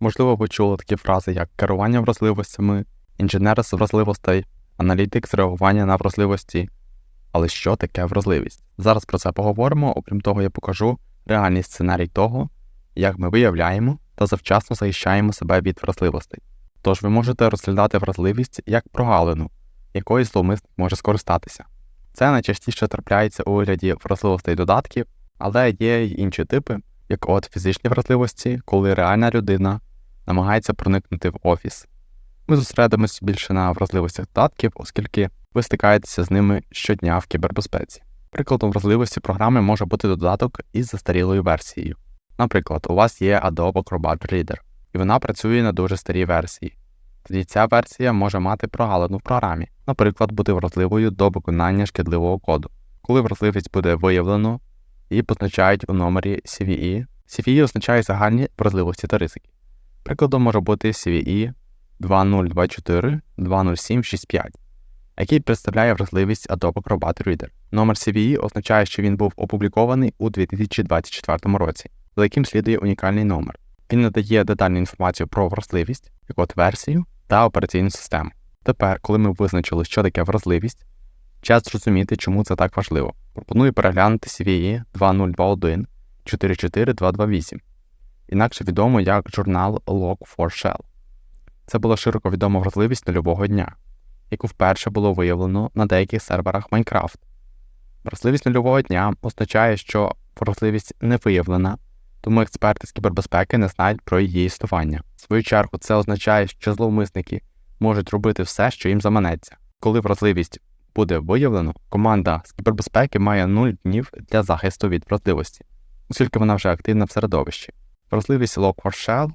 Можливо, ви чули такі фрази, як керування вразливостями, інженер з вразливостей, аналітик з реагування на вразливості. Але що таке вразливість? Зараз про це поговоримо, окрім того, я покажу реальний сценарій того, як ми виявляємо та завчасно захищаємо себе від вразливостей. Тож ви можете розглядати вразливість як прогалину, якою зловмисник може скористатися. Це найчастіше трапляється у вигляді вразливостей додатків, але є й інші типи, як от фізичні вразливості, коли реальна людина намагається проникнути в офіс. Ми зосередимося більше на вразливостях додатків, оскільки ви стикаєтеся з ними щодня в кібербезпеці. Прикладом вразливості програми може бути додаток із застарілою версією. Наприклад, у вас є Adobe Acrobat Reader, і вона працює на дуже старій версії. Тоді ця версія може мати прогалину в програмі, наприклад, бути вразливою до виконання шкідливого коду. Коли вразливість буде виявлено, її позначають у номері CVE. CVE означає загальні вразливості та ризики. Прикладом може бути CVE 2024 20765, який представляє вразливість Adobe Acrobat Reader. Номер CVE означає, що він був опублікований у 2024 році, за яким слідує унікальний номер. Він надає детальну інформацію про вразливість, як от версію та операційну систему. Тепер, коли ми визначили, що таке вразливість, час зрозуміти, чому це так важливо. Пропоную переглянути CVE 2021 44228, інакше відомо як журнал Log4Shell. Це була широко відома вразливість нульового дня, яку вперше було виявлено на деяких серверах Minecraft. Вразливість нульового дня означає, що вразливість не виявлена, тому експерти з кібербезпеки не знають про її існування. В свою чергу, це означає, що зловмисники можуть робити все, що їм заманеться. Коли вразливість буде виявлено, команда з кібербезпеки має 0 днів для захисту від вразливості, оскільки вона вже активна в середовищі. Вразливість Log4Shell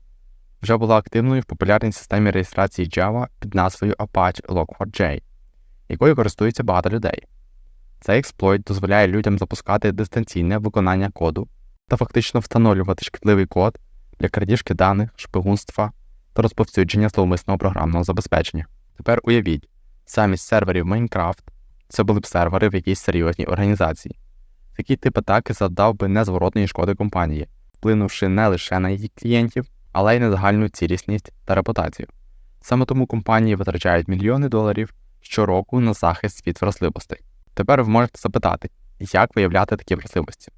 вже була активною в популярній системі реєстрації Java під назвою Apache Log4j, якою користується багато людей. Цей експлойт дозволяє людям запускати дистанційне виконання коду та фактично встановлювати шкідливий код для крадіжки даних, шпигунства та розповсюдження зловмисного програмного забезпечення. Тепер уявіть, замість серверів Minecraft це були б сервери в якійсь серйозній організації. Такий тип атаки завдав би незворотної шкоди компанії, вплинувши не лише на її клієнтів, але й на загальну цілісність та репутацію. Саме тому компанії витрачають мільйони доларів щороку на захист від вразливостей. Тепер ви можете запитати, як виявляти такі вразливості.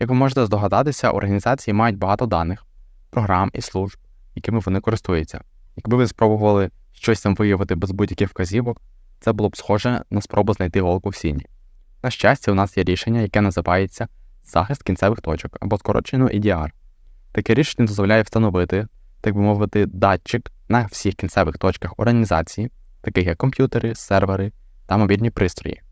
Як ви можете здогадатися, організації мають багато даних, програм і служб, якими вони користуються. Якби ви спробували щось там виявити без будь-яких вказівок, це було б схоже на спробу знайти голку в сіні. На щастя, у нас є рішення, яке називається захист кінцевих точок або скорочено EDR. Таке рішення дозволяє встановити, так би мовити, датчик на всіх кінцевих точках організації, таких як комп'ютери, сервери та мобільні пристрої,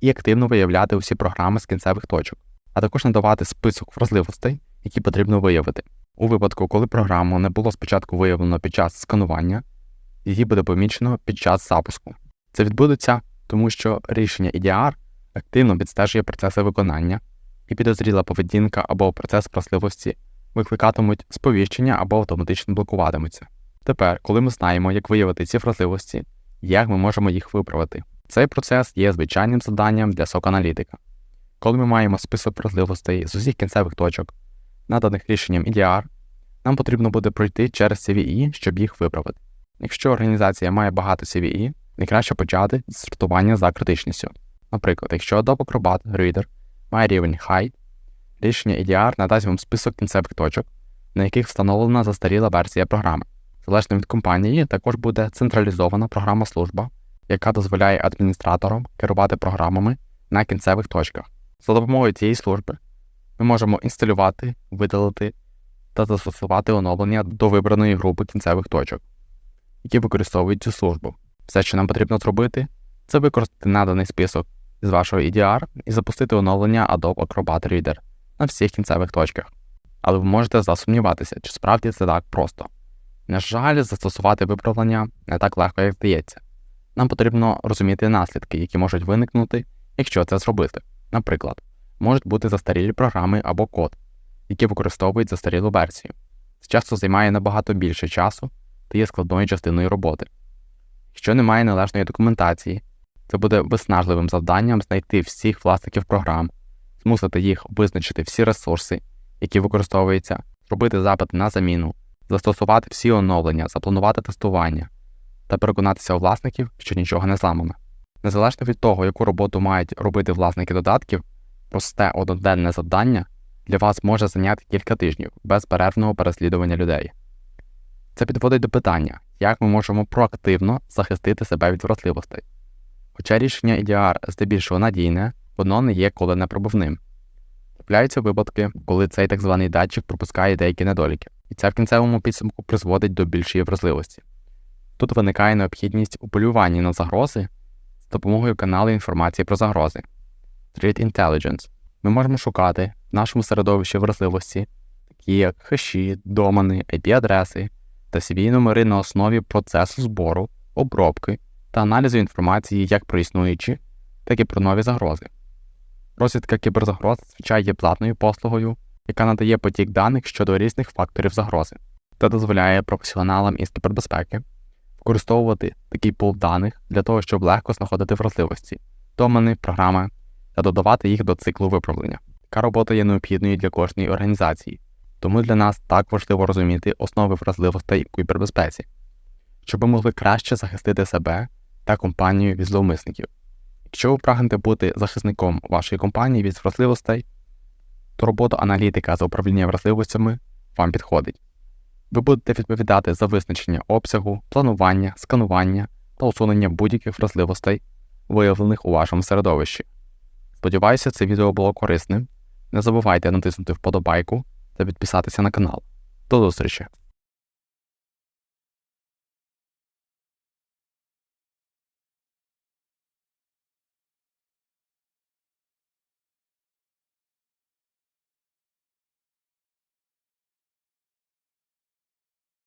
і активно виявляти усі програми з кінцевих точок, а також надавати список вразливостей, які потрібно виявити. У випадку, коли програму не було спочатку виявлено під час сканування, її буде помічено під час запуску. Це відбудеться, тому що рішення EDR активно відстежує процеси виконання, і підозріла поведінка або процес вразливості викликатимуть сповіщення або автоматично блокуватимуться. Тепер, коли ми знаємо, як виявити ці вразливості, як ми можемо їх виправити, цей процес є звичайним завданням для сок-аналітика. Коли ми маємо список вразливостей з усіх кінцевих точок, наданих рішенням EDR, нам потрібно буде пройти через CVE, щоб їх виправити. Якщо організація має багато CVE, найкраще почати з сортування за критичністю. Наприклад, якщо Adobe Acrobat Reader рівень High, рішення EDR надасть вам список кінцевих точок, на яких встановлена застаріла версія програми. Залежно від компанії, також буде централізована програма служба, яка дозволяє адміністраторам керувати програмами на кінцевих точках. За допомогою цієї служби ми можемо інсталювати, видалити та застосувати оновлення до вибраної групи кінцевих точок, які використовують цю службу. Все, що нам потрібно зробити, це використати наданий список з вашого EDR і запустити оновлення Adobe Acrobat Reader на всіх кінцевих точках. Але ви можете засумніватися, чи справді це так просто. На жаль, застосувати виправлення не так легко, як здається. Нам потрібно розуміти наслідки, які можуть виникнути, якщо це зробити. Наприклад, можуть бути застарілі програми або код, які використовують застарілу версію. Це часто займає набагато більше часу та є складною частиною роботи. Якщо немає належної документації, це буде виснажливим завданням знайти всіх власників програм, змусити їх визначити всі ресурси, які використовуються, зробити запит на заміну застосувати всі оновлення, запланувати тестування та переконатися у власників, що нічого не зламано. Незалежно від того, яку роботу мають робити власники додатків, просте одноденне завдання для вас може зайняти кілька тижнів без перервного переслідування людей. Це підводить до питання, як ми можемо проактивно захистити себе від вразливостей. Хоча рішення EDR здебільшого надійне, воно не є коленепробивним. Трапляються випадки, коли цей так званий датчик пропускає деякі недоліки, і це в кінцевому підсумку призводить до більшої вразливості. Тут виникає необхідність у полюванні на загрози з допомогою каналу інформації про загрози Threat Intelligence. Ми можемо шукати в нашому середовищі вразливості, такі як хеші, домани, IP-адреси та cv номери на основі процесу збору, обробки та аналізу інформації як про існуючі, так і про нові загрози. Розвідка кіберзагроз зазвичай є платною послугою, яка надає потік даних щодо різних факторів загрози та дозволяє професіоналам із кібербезпеки використовувати такий пул даних для того, щоб легко знаходити вразливості, домени, програми та додавати їх до циклу виправлення. Така робота є необхідною для кожної організації, тому для нас так важливо розуміти основи вразливостей у кібербезпеці, щоб ми могли краще захистити себе та компанію від зловмисників. Якщо ви прагнете бути захисником вашої компанії від вразливостей, то робота аналітика за управління вразливостями вам підходить. Ви будете відповідати за визначення обсягу, планування, сканування та усунення будь-яких вразливостей, виявлених у вашому середовищі. Сподіваюся, це відео було корисним. Не забувайте натиснути вподобайку та підписатися на канал. До зустрічі!